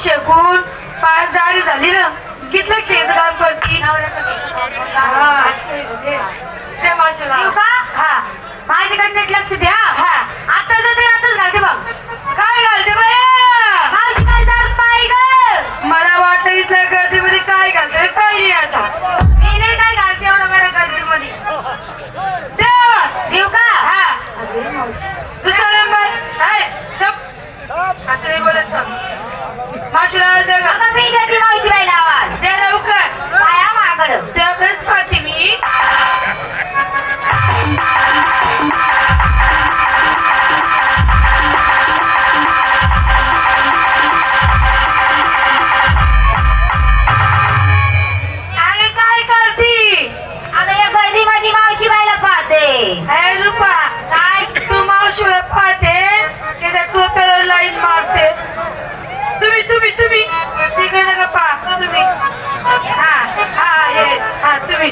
शेकून पाच जाडी झाली ना घेतलं शेत काम करती ते माझ्याकडे लक्ष द्या. हा. आता जाते आताच घालते बघ. काय घालते बाई? रुपा काय तू मावशीला पाहते? की त्या टोप्याला लाईन मारते? तुम्ही तुम्ही तुम्ही. तिकडे नका पाहा तुम्ही. हा हा हे हा तुम्ही.